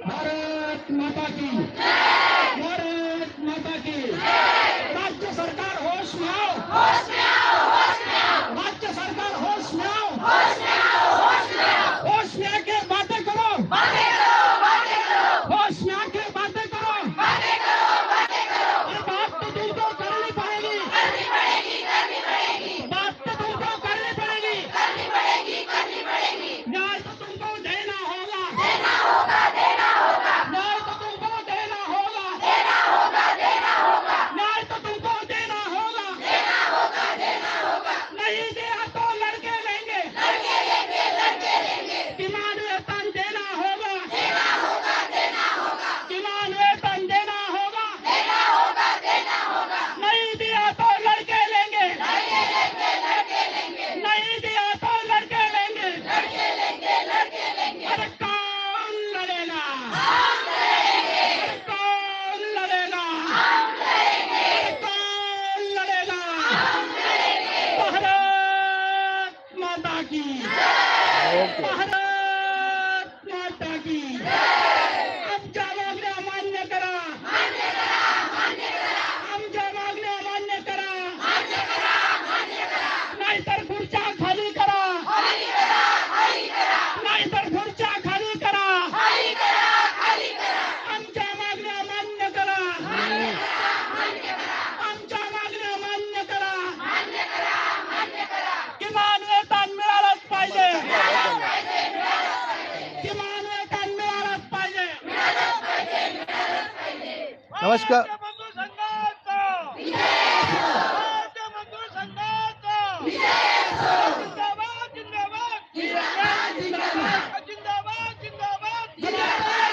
ભારત માતા કી.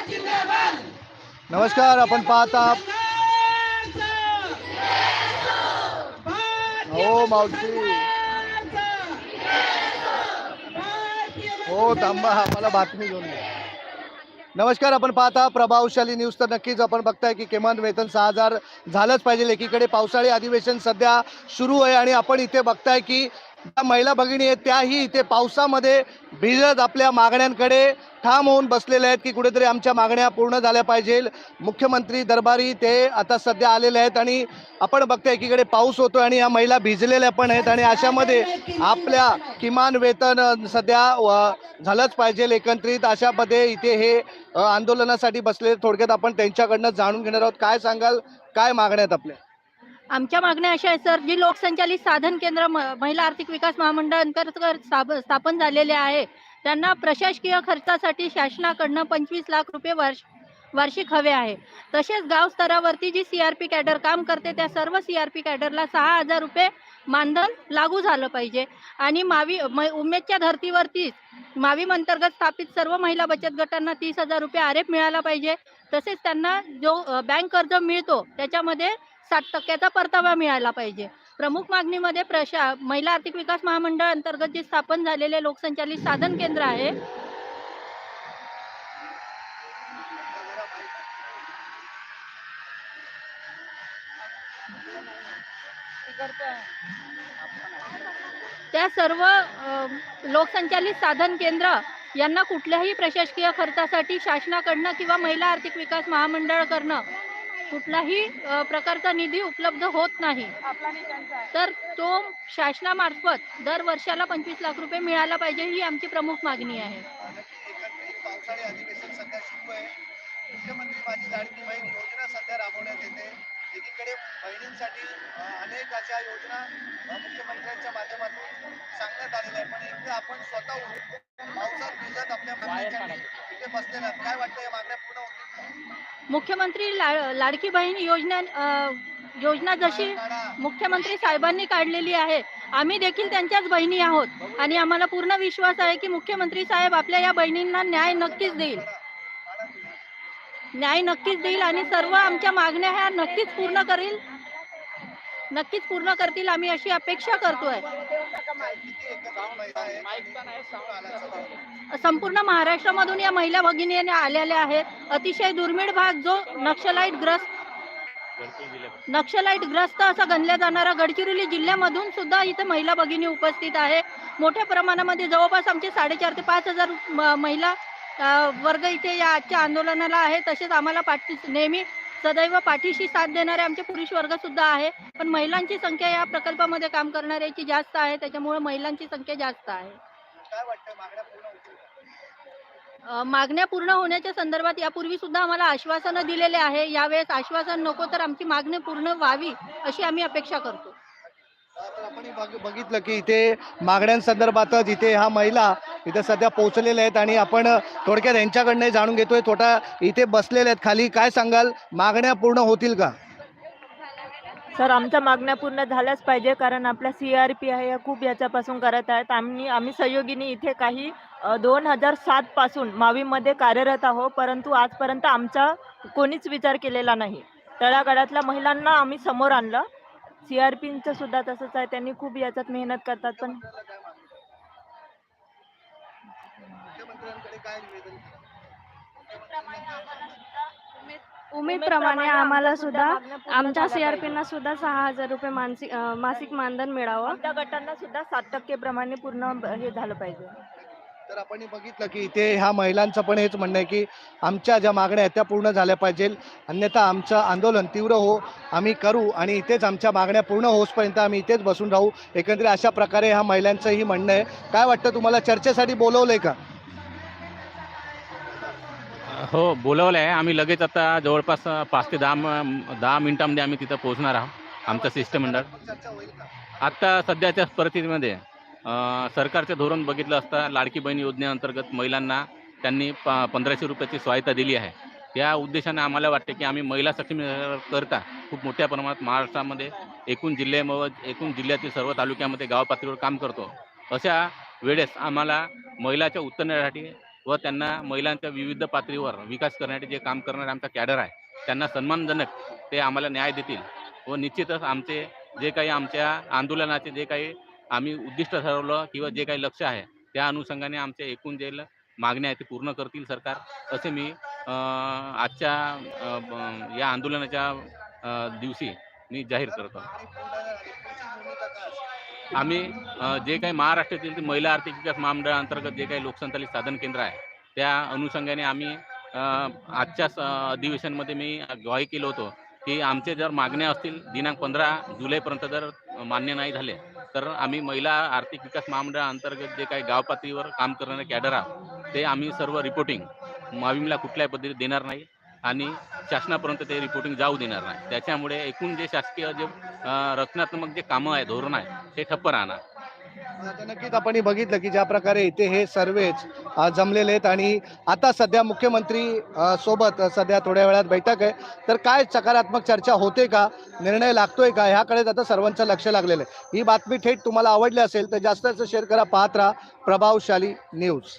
जिंदाबाद नमस्कार आपण पाहता हो मावशी. हो थांबा मला बातमी घेऊन. नमस्कार आपण पाहता प्रभावशाली न्यूज. तर नक्कीच आपण बघताय की किमान वेतन सहा हजार झालंच पाहिजे. एकीकडे पावसाळी अधिवेशन सध्या सुरू आहे आणि आपण इथे बघताय की महिला भगिनी आहेत त्याही इथे पावसामध्ये भिजत आपल्या मागण्यांकडे ठाम होऊन बसलेल्या आहेत की कुठेतरी आमच्या मागण्या पूर्ण झाल्या पाहिजे. मुख्यमंत्री दरबारी ते आता सध्या आलेले आहेत आणि आपण बघतोय एकीकडे पाऊस होतो आणि या महिला भिजलेल्या पण आहेत आणि अशामध्ये आपल्या किमान वेतन सध्या झालंच पाहिजे एकत्रित अशामध्ये इथे हे आंदोलनासाठी बसलेले थोडक्यात आपण त्यांच्याकडनं जाणून घेणार आहोत. काय सांगाल? काय मागण्या आहेत आपल्या? आमच्या मागण्या अशा आहेत सर. जी लोकसंचालित साधन केंद्र म- महिला आर्थिक विकास महामंडळ अंतर्गत स्थापन झालेले आहे त्यांना प्रशासकीय खर्चासाठी शासनाकडनं पंचवीस लाख रुपये वर्ष वार्षिक हवे आहे. तसेच गाव स्तरावरती G C R P cadre काम करते त्या सर्व सी आर पी कॅडरला सहा हजार रुपये मानधन लागू झालं पाहिजे. आणि मावी म उमेदच्या धर्तीवरतीच मावीम अंतर्गत स्थापित सर्व महिला बचत गटांना तीस हजार रुपये आरेप मिळाला पाहिजे. तसेच त्यांना जो बँक कर्ज मिळतो त्याच्यामध्ये साठ टक्क्याचा परतावा मिळाला पाहिजे. प्रमुख मागणीमध्ये प्रशा महिला आर्थिक विकास महामंडळ अंतर्गत जे स्थापन झालेले लोकसंचालित साधन केंद्र आहे. त्या सर्व लोकसंचालित साधन केंद्र यांना कुठल्याही प्रशासकीय खर्चासाठी शासनाकडनं किंवा महिला आर्थिक विकास महामंडळ करणं कुठलाही प्रकारचा निधी उपलब्ध होत नाही. तर तो शासनामार्फत दर वर्षाला पंचवीस लाख रुपये मिळाला पाहिजे ही आमची प्रमुख मागणी आहे. मुख्यमंत्री माझी लाडकी बहीण योजना सध्या राबवण्यात येते. एकीकडे बहिणींसाठी अनेक अशा योजना मुख्यमंत्र्यांच्या माध्यमातून सांगण्यात आलेल्या आहे पण एकदा आपण स्वतःहून पावसात भिजत आपल्या इथे बसलेल्या आहात. काय वाटतं या मागण्या पूर्ण होतील का? मुख्यमंत्री ला लाडकी बहीण योजना योजना जशी. मुख्यमंत्री साहेबांनी काढलेली आहे आम्ही देखील त्यांच्याच बहिणी आहोत आणि आम्हाला पूर्ण विश्वास आहे की मुख्यमंत्री साहेब आपल्या या बहिणींना न्याय नक्कीच देईल न्याय नक्कीच देईल आणि सर्व आमच्या मागण्या ह्या नक्कीच पूर्ण करील नक्कीच पूर्ण करतील. आम्ही अशी अपेक्षा करतोय. संपूर्ण महाराष्ट्रामधून या महिला भगिनी आलेल्या आहेत. अतिशय दुर्मिळ भाग जो नक्षलाईट ग्रस्त नक्षलाईट ग्रस्त असा गणल्या जाणारा गडचिरोली जिल्ह्यामधून सुद्धा इथे महिला भगिनी उपस्थित आहे. मोठ्या प्रमाणामध्ये जवळपास आमचे साडेचार ते पाच हजार म- महिला वर्ग इथे या आजच्या आंदोलनाला आहे तसेच आम्हाला पाठी नेहमी सदैव पाठीशी साथ देणारे आमचे पुरुष वर्ग सुद्धा आहे. पण महिलांची संख्या या प्रकल्पामध्ये काम करणाऱ्याची जास्त आहे. त्याच्यामुळे महिलांची संख्या जास्त आहे. काय वाटतं मागण्या पूर्ण होण्याच्या संदर्भात यापूर्वी सुद्धा आम्हाला आश्वासनं दिलेले आहे. यावेळेस आश्वासन नको तर आमची मागणी पूर्ण व्हावी अशी आम्ही अपेक्षा करतो. आपण बघितलं की इथे मागण्यांसंदर्भातच इथे ह्या महिला इथे सध्या पोहोचलेल्या आहेत आणि आपण थोडक्यात यांच्याकडनं जाणून घेतोय. थोडा इथे बसलेले आहेत. खाली काय सांगाल? मागण्या पूर्ण होतील का? सर आमच्या मागण्या पूर्ण झाल्याच पाहिजे कारण आपल्या सी आर पी आहे या खूप याच्यापासून करत आहेत. आम्ही आम्ही सहयोगीने इथे काही दोन हजार सातपासून मावीमध्ये कार्यरत आहोत परंतु आजपर्यंत आमचा कोणीच विचार केलेला नाही. तळागाळातल्या महिलांना आम्ही समोर आणलं. सी आर पींचं सुद्धा तसंच आहे. त्यांनी खूप याच्यात मेहनत करतात पण निवेदन? उमेदप्रमाणे आम्हाला सुद्धा आमच्या सीआरपींना सुद्धा सहा हजार रुपये मानसिक मासिक मानधन. मिळावं. आमच्या गटांना सुद्धा सात टक्के प्रमाणे पूर्ण हे झालं पाहिजे. तर आपण बघितलं की इथे ह्या महिलांचं पण हेच म्हणणं आहे की आमच्या ज्या मागण्या आहेत त्या पूर्ण झाल्या पाहिजे. अन्यथा आमचं आंदोलन तीव्र हो आम्ही करू आणि इथेच आमच्या मागण्या पूर्ण होसपर्यंत आम्ही इथेच बसून राहू. एकंदरीत अशा प्रकारे ह्या महिलांचंही म्हणणं आहे. काय वाटतं तुम्हाला चर्चेसाठी बोलवलंय का? हो बोलवलं आहे आम्ही लगेच आता जवळपास पाच ते दहा दहा मिनिटांमध्ये आम्ही तिथं पोहोचणार आहोत आमचं शिष्टमंडळ. आत्ता सध्याच्या परिस्थितीमध्ये सरकारचं धोरण बघितलं असता लाडकी बहीण योजनेअंतर्गत महिलांना त्यांनी प पंधराशे रुपयाची सहायता दिली आहे. या उद्देशाने आम्हाला वाटते की आम्ही महिला सक्षमीकरण करता खूप मोठ्या प्रमाणात महाराष्ट्रामध्ये एकूण जिल्ह्याम एकूण जिल्ह्यातील सर्व तालुक्यामध्ये गाव पातळीवर काम करतो. अशा वेळेस आम्हाला महिलाच्या उत्तरणासाठी व त्यांना महिलांच्या विविध पातळीवर विकास करण्यासाठी जे काम करणारे आमचा कॅडर आहे त्यांना सन्मानजनक ते आम्हाला न्याय देतील. व निश्चितच आमचे जे काही आमच्या आंदोलनाचे जे काही आम्ही उद्दिष्ट ठरवलं किंवा जे काही लक्ष आहे त्या अनुषंगाने आमच्या एकूण जे ल- मागण्या आहेत ते पूर्ण करतील सरकार. असे मी आजच्या या आंदोलनाच्या दिवशी मी जाहीर करतो. आम्ही जे काही महाराष्ट्रातील महिला आर्थिक विकास महामंडळाअंतर्गत जे काही लोकसंचालित साधन केंद्र आहे त्या अनुषंगाने आम्ही आजच्याच आजच्या अधिवेशनमध्ये मी ग्वाही केलं होतं की आमचे जर मागण्या असतील दिनांक पंधरा जुलैपर्यंत जर मान्य नाही झाले तर आम्ही महिला आर्थिक विकास महामंडळाअंतर्गत जे काही गाव पातळीवर काम करणारे कॅडर आहोत ते आम्ही सर्व रिपोर्टिंग माविमला कुठल्याही पद्धतीने देणार नाही आणि शासनापर्यंत ते रिपोर्टिंग जाऊ देणार नाही. त्याच्यामुळे एकूण जे शासकीय जे रचनात्मक जे कामं आहे धोरण आहे ते ठप्प राहणार. नक्कीच आपण बघितलं की ज्या प्रकारे इथे हे सर्वेच जमलेले आहेत आणि आता सध्या मुख्यमंत्री सोबत सध्या थोड्या वेळात बैठक आहे. तर काय सकारात्मक चर्चा होते का? निर्णय लागतोय का? ह्याकडेच आता सर्वांचं लक्ष लागलेलं आहे. ही बातमी थेट तुम्हाला आवडली असेल तर जास्त शेअर करा. पाहत राहा प्रभावशाली न्यूज.